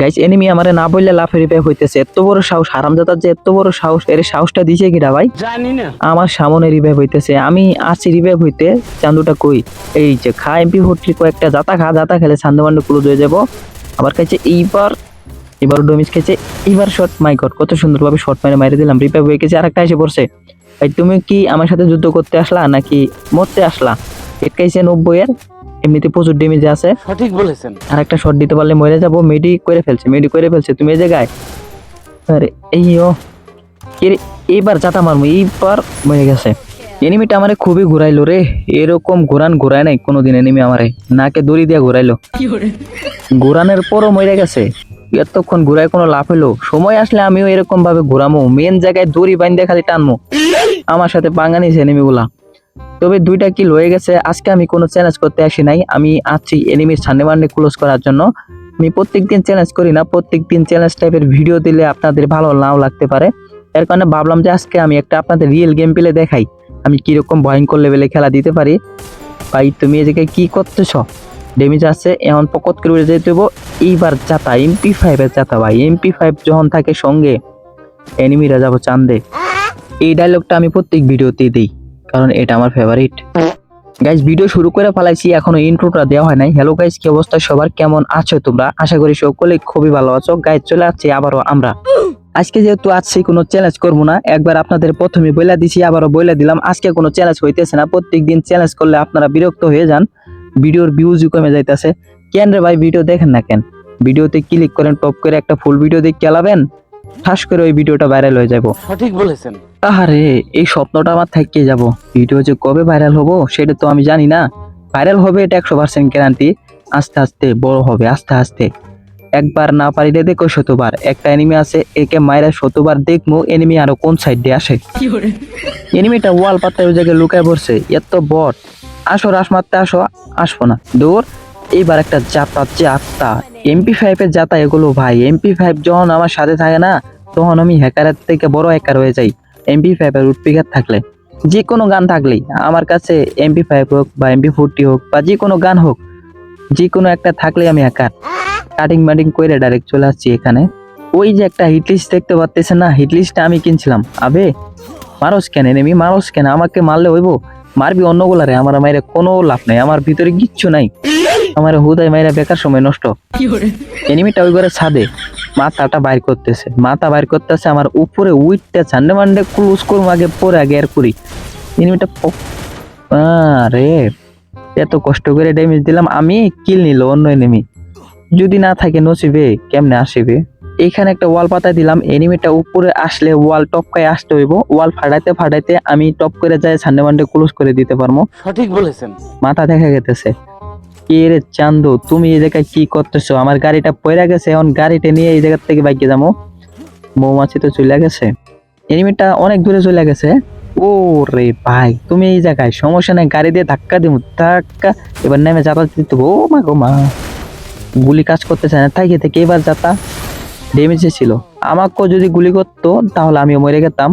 Guys enemy আমারে না বললে লাফে রিপে হইতেছে। এত বড় সাহস হারামজাদার যে এত বড় সাহস এর সাহসটা দিছে কিরা ভাই? জানি না। আমার সামনে রিভাইভ হইতেছে। আমি আছি রিভাইভ হইতে চান্দুটা কই? এই যে খা এমপি হোটলি কয়েকটা জাতা খা জাতা খেলে সান্দু মান্ডু ক্লোজ হয়ে যাব। আমার কাছে এইবার এবার ডোমিস খেয়েছে এইবার শর্ট মাই গড কত সুন্দরভাবে শর্ট মারে মারি দিলাম। রিভাইভ হয়ে গেছে আরেকটা এসে পড়ছে। ভাই তুমি কি আমার সাথে যুদ্ধ করতে আসলা নাকি মরতে আসলা? এটকাইছে নব্বই এর এমনিতে প্রচুর ডেমেজ আছে। সঠিক বলেছেন। আর একটা শট দিতে পারলে মরে যাব মেডি করে ফেলছে মেডি করে ফেলছে তুমি এই জায়গায়। আরে এই ও এইবার চাটা মারবো এইবার মরে গেছে। এনিমিটা আমারে খুবই ঘুরাইলো রে। এরকম ঘুরান ঘুরায় নাই কোনোদিন এনিমি আমারে। নাকে দড়ি দিয়া ঘুরাইলো। ঘুরানোর পরও মরে গেছে। এতক্ষণ ঘুরায় কোনো লাভ হইল? সময় আসলে আমিও এরকম ভাবে ঘুরামো। মেন জায়গায় দড়ি বাইন্দে খালি টানমো। আমার সাথে পাঙ্গা নিছে এনিমিগুলা তবে দুইটা কিল হয়ে গেছে। আজকে আমি কোনো চ্যালেঞ্জ করতে আসি নাই। আমি আছি এনিমির সামনে মান্ডে ক্লোজ করার জন্য। আমি প্রত্যেকদিন চ্যালেঞ্জ করি না। প্রত্যেকদিন চ্যালেঞ্জ টাইপের ভিডিও দিলে আপনাদের ভালো নাও লাগতে পারে। এর কারণে ভাবলাম যে আজকে আমি একটা আপনাদের রিয়েল গেম পেলে দেখাই। আমি কীরকম ভয়ঙ্কর লেভেলে খেলা দিতে পারি। ভাই, তুমি এদিকে কি করতেছ? ডেমেজ আছে। এখন পকত করে যেতে হব এইবার যাতা এমপি ফাইভের যাতা ভাই। এমপি ফাইভ যখন থাকে সঙ্গে এনিমিরা যাব চান্দে। এই ডায়লগটা আমি প্রত্যেক ভিডিওতেই দিই। কারণ এটা আমার ফেভারিট গাইজ ভিডিও শুরু করে ফেলাইছি, এখনও ইন্ট্রোটা দেওয়া হয় নাই। হ্যালো গাইজ কি অবস্থা? সবার কেমন আছো তোমরা? আশা করি সকলে খুবই ভালো আছো। গাইজ চলে আসছি আবারও আমরা। আজকে যেহেতু আজকে কোনো চ্যালেঞ্জ করব না, একবার আপনাদের প্রথমে বইলা দিছি, আবারও বইলা দিলাম। আজকে কোনো চ্যালেঞ্জ হইতেছে না। প্রত্যেকদিন চ্যালেঞ্জ করলে আপনারা বিরক্ত হয়ে যান। ভিডিওর ভিউজও কমে যাইতেছে। কেন রে ভাই ভিডিও দেখেন না কেন? ভিডিওতে ক্লিক করেন টপ করে একটা ফুল ভিডিও দেখে চালাবেন ঠাস করে ওই ভিডিওটা ভাইরাল হয়ে যাব সঠিক বলেছেন। আরে এই স্বপ্নটা আমার থেকে যাব। ভিডিও যে কবে ভাইরাল হব সেটা তো আমি জানি না। ভাইরাল হবে এটা একশো পার্সেন্ট গ্যারান্টি আস্তে আস্তে বড় হবে আস্তে আস্তে। একবার না পারিলে দেখো শতবার। একটা এনিমি আছে একে মায়েরা শতবার দেখব এনিমি আরও কোন সাইড দিয়ে আসে? এনিমিটা ওয়াল পাতায় ওই জায়গায় লুকায় পড়ছে এত বট আসো রাস মারতে আসো আসব না। দূর। এইবার একটা যাতা যাতা এমপি ফাইভ এর যাতা এগুলো ভাই। এমপি ফাইভ যখন আমার সাথে থাকে না তখন আমি হ্যাকারের থেকে বড় হ্যাকার হয়ে যাই। এমপি ফাইভ এর উডপিকার থাকলে যে কোনো গান থাকলেই আমার কাছে এমপি ফাইভ হোক বা এমপি ফোরটি হোক বা যে কোনো গান হোক যে কোনো একটা থাকলেই আমি হ্যাকার কাটিং মাটিং করে ডাইরেক্ট চলে আসছি এখানে। ওই যে একটা হিট লিস্ট দেখতে পাচ্তেছেন না হিট লিস্টটা আমি কিনছিলাম। আবে মারস কেন এনেমি মারস কেন? আমাকে মারলে হইব? মারবি অন্য গোলারে? আমার মাইরে কোনো লাভ নাই। আমার ভিতরে কিচ্ছু নাই। আমার হুদায় মাইরা বেকার সময় নষ্ট। এনিমিটা ওই করে ছাদে। মাথাটা বাইর করতেছে। মাথা বাইর করতেছে আমার উপরে উইটটা ছান্ডে মান্ডে ক্লোজ করব আগে পরে আগে আর করি। এনিমিটা আরে এত কষ্ট করে ড্যামেজ দিলাম আমি কিল নিল অন্য এনিমি যদি না থাকে নসিবে কেমনে আসিবে? এখানে একটা ওয়াল পাতা দিলাম এনিমিটা উপরে আসলে ওয়াল টপকায় আসতে হইব। ওয়াল ফাটাইতে ফাটাইতে আমি টপ করে যাই সানডে মান্ডে ক্লোজ করে দিতে পারব। সঠিক বলেছেন। মাথা দেখা গেতেছে। কে রে চান্দু, তুমি এই জায়গায় কি করতেছো? আমার গাড়িটা পয়রা গেছে, এখন গাড়িটা নিয়ে এই জায়গা থেকে বাইকে যাব। মৌমাছি তো চলে গেছে। এনিমিটা অনেক দূরে চলে গেছে। ও রে ভাই, তুমি এই জায়গায়, সমস্যা নাই, গাড়ি দিয়ে ধাক্কা দিব ধাক্কা। এবার নেমে যাতা দিতে ও মা গো মা। গুলি কাজ করতেছে না, তাই থেকে এবার যাতা? ডেমেজে ছিল। আমাকেও যদি গুলি করতো, তাহলে আমিও মরে গেতাম।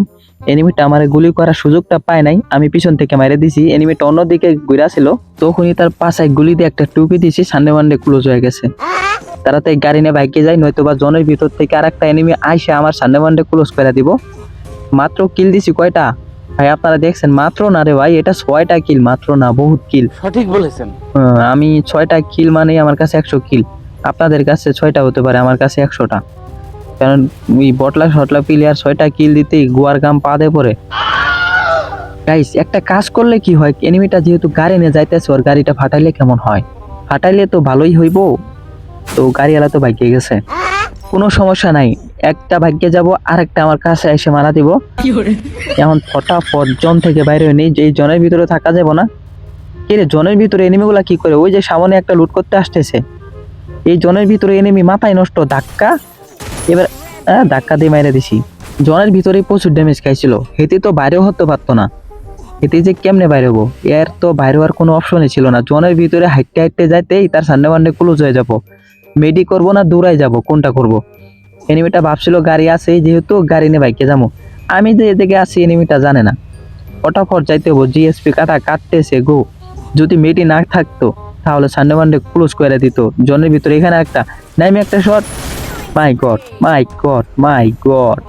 এনিমিটা আমার গুলি করার সুযোগটা পায় নাই আমি পিছন থেকে মেরে দিছি। এনিমিটা অন্যদিকে ঘুরা ছিল তখনই তার পাশায় গুলি দিয়ে একটা টুপি দিছি সামনে মান্ডে ক্লোজ হয়ে গেছে। তারা তাই গাড়ি নিয়ে বাইকে যায় নয়তো বা জনের ভিতর থেকে আর একটা এনিমি আইসে আমার সামনে মান্ডে ক্লোজ করে দিব। মাত্র কিল দিছি কয়টা? ভাই আপনারা দেখছেন মাত্র না রে ভাই এটা ছয়টা কিল মাত্র না বহুত কিল সঠিক বলেছেন। আমি ছয়টা কিল মানেই আমার কাছে একশো কিল আপনাদের কাছে ছয়টা হতে পারে আমার কাছে একশোটা। কারণ ওই বটলা শটলা প্লেয়ার ছয়টা কিল দিতেই গোয়ার গাম পা দিয়ে পড়ে। গাইস একটা কাজ করলে কি হয়? এনিমিটা যেহেতু গাড়ি নিয়ে যাইতেছে ওর গাড়িটা ফাটাইলে কেমন হয়? ফাটাইলে তো ভালোই হইব। তো গাড়িওয়ালা তো ভাগ্যে গেছে। কোনো সমস্যা নাই। একটা ভাগ্যে যাব আর একটা আমার কাছে এসে মারা দিব। এখন ফটাফট জন থেকে বাইরে নেই যে জনের ভিতরে থাকা যাবে না। কে রে জনের ভিতরে এনিমিগুলা কি করে? ওই যে সামনে একটা লুট করতে আসতেছে। এই জনের ভিতরে এনিমি মাথায় নষ্ট ধাক্কা? এবার ধাক্কা দিয়ে মাইরে দিছি। জনের ভিতরে প্রচুর ড্যামেজ খাইছিল। হেতে তো বাইরেও হতে পারতো না। হেতে যে কেমনে বাইরে হব? এর তো বাইরে হওয়ার কোনো অপশনই ছিল না। জনের ভিতরে হাইটে হাইটে যাইতেই তার সামনে মান্ডে ক্লোজ হয়ে যাব। মেডি করব না দৌড়াই যাব? কোনটা করব? এনিমিটা ভাবছিল গাড়ি আছে, যেহেতু গাড়ি নিয়ে বাইকে যাব। আমি যে এদিকে আছি এনিমিটা জানে না। ফটাফট যাইতে হব জিএসপি কাটা কাটতেছে, গো। যদি মেয়েটি না থাকতো, তাহলে সানডে মানডে ক্লোজ করে দিত। জনের ভিতরে এখানে একটা নাইমে একটা shot my god my god my god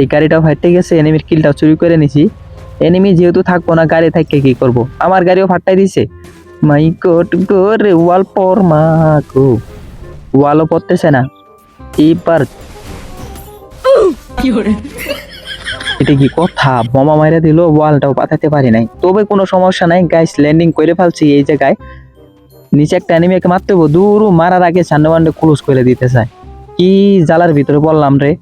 এই গাড়িটাও ফাটতে গেছে এনিমির কিলটাও চুরি করে নিছি। এনিমি যেহেতু থাকব না, গাড়ি থাকতে কি করব? আমার গাড়িও ফাটাই দিছে। মাই গড গো রে, ওয়াল পর মা গো। ওয়ালও পড়তেছে না। এইবার এটা কি কথা? বোমা মাইরা দিল, ওয়ালটাও পাঠাতে পারি নাই। তবে কোনো সমস্যা নাই গাইস ল্যান্ডিং করে ফেলছি এই জায়গায়। নিচে একটা অ্যানিমেকে মারতে হব দূর মারার আগে সান্ডে ক্লোজ করে দিতে চায় কি জালার ভিতরে বললাম রে?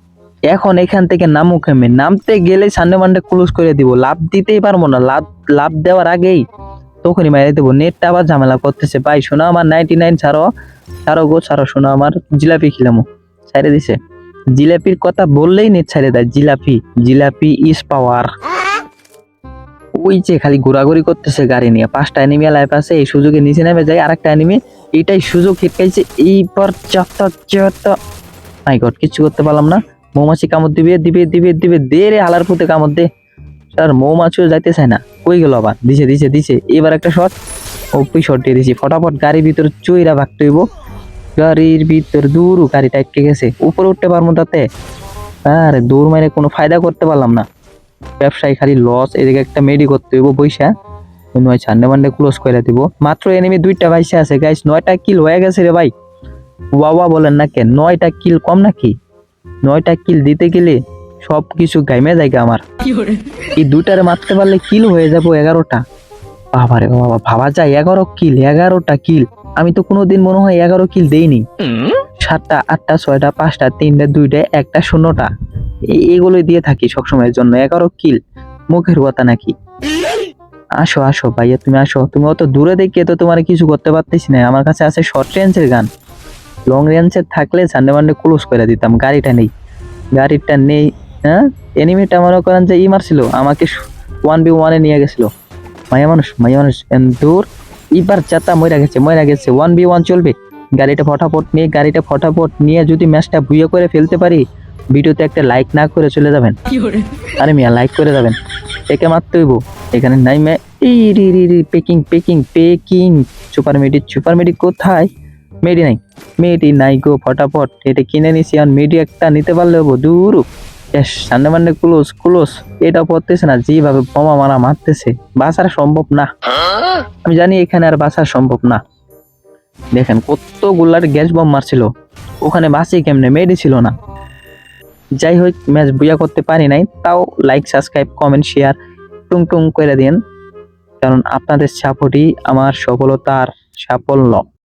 এখন এখান থেকে নামুক আমি। নামতে গেলে সান্ডে বান্ডে ক্লোজ করে দিব। লাভ দিতেই পারব না। লাভ লাভ দেওয়ার আগেই তখনই মাইরে দেবো। নেটটা আবার ঝামেলা করতেছে। ভাই, শোনা আমার নাইনটি নাইন ছাড়ো। ছাড়ো গো, ছাড়ো, শোনো আমার জিলাপি খিলামো। ছাইড়ে দিছে। জিলাপির কথা বললেই নেট ছাড়ে দেয়। জিলাপি জিলাপি ইজ পাওয়ার ওই যে খালি ঘোরাঘুরি করতেছে গাড়ি নিয়ে। পাঁচটা এনিমি লাইফ আছে, এই সুযোগে নিচে নেমে যায়। আরেকটা এনিমি এটাই সুযোগ হিটকাইছে। এইবার যত যত মাই গড কিছু করতে পারলাম না। মৌমাছি কামড় দিবে দিবে দিবে দিবে দে হালার পুঁতে কামড় দে। স্যার মৌমাছিও যাইতে চায় না। কই গেল আবার? দিছে দিছে দিছে। এবার একটা শট ওপি শট দিয়ে দিছি। ফটাফট গাড়ির ভিতর চুইরা ভাগতে হইব গাড়ির ভিতর দূর গাড়ি আটকে গেছে। উপরে উঠতে পারব তাতে। আরে, দৌড় মারে কোনো ফায়দা করতে পারলাম না। ব্যবসায়ী খালি লস এদিকে একটা মেডি করতে হইব বইসা। ওই নয় ছান্ডে মান্ডে ক্লোজ করে দিব। মাত্র এনিমি দুইটা ভাইসে আছে। গাইস নয়টা কিল হয়ে গেছে রে ভাই। ওয়াওয়া বলেন না কেন? নয়টা কিল কম নাকি? নয়টা কিল দিতে গেলে সব কিছু গাইমে জায়গা আমার এই দুইটারে মারতে পারলে কিল হয়ে যাব এগারোটা। বাবারে বাবা ভাবা যায় এগারো কিল এগারোটা কিল। আমি তো কোনোদিন মনে হয় এগারো কিল দেইনি। সাতটা আটটা ছয়টা পাঁচটা তিনটা দুইটা একটা শূন্যটা। এগুলোই দিয়ে থাকি সবসময়ের জন্য। এগারো কিল মুখের কথা নাকি? আসো আসো ভাইয়া তুমি আসো। তুমি অত দূরে দেখে তো তোমার কিছু করতে পারতেছি না। আমার কাছে আছে শর্ট রেঞ্জের গান। লং রেঞ্জের থাকলে সানডে মানডে ক্লোজ করে দিতাম গাড়িটা নেই। গাড়িটা নেই হ্যাঁ? এনিমিটা মনে করেন যে ই মারছিল আমাকে ওয়ান বি ওয়ানে নিয়ে গেছিল। মায়া মানুষ মায়া মানুষ দূর। এবার চাতা মইরা গেছে মইরা গেছে ওয়ান বি ওয়ান চলবে। গাড়িটা ফটাফট নিয়ে গাড়িটা ফটাফট নিয়ে যদি ম্যাচটা ভুয়ে করে ফেলতে পারি ভিডিওতে একটা লাইক না করে চলে যাবেন। আরে মিয়া লাইক করে যাবেন। একে মারতে হইব। এখানে নাই মে এই রি রি রি পেকিং পেকিং পেকিং সুপার মেডি সুপার মেডি কোথায়? মেডি নাই। মেয়েটি নাই গো, ফটাফট। এটা কিনে নিছি আর মেডি একটা নিতে পারলে হব, দূর। সামনে মানে ক্লোজ ক্লোজ এটা পড়তেছে না, যেভাবে বোমা মারা মারতেছে। বাঁচার সম্ভব না। আমি জানি এখানে আর বাঁচা সম্ভব না। দেখেন, কতগুলার গ্যাস বম মারছিল। ওখানে বাঁচি কেমনে? মেয়েটি ছিল না। যাই হোক, ম্যাচ বুয়া করতে পারি নাই। তাও লাইক সাবস্ক্রাইব কমেন্ট শেয়ার টুং টুং করে দিন। কারণ আপনাদের সাপোর্টই আমার সফলতার সাফল্য।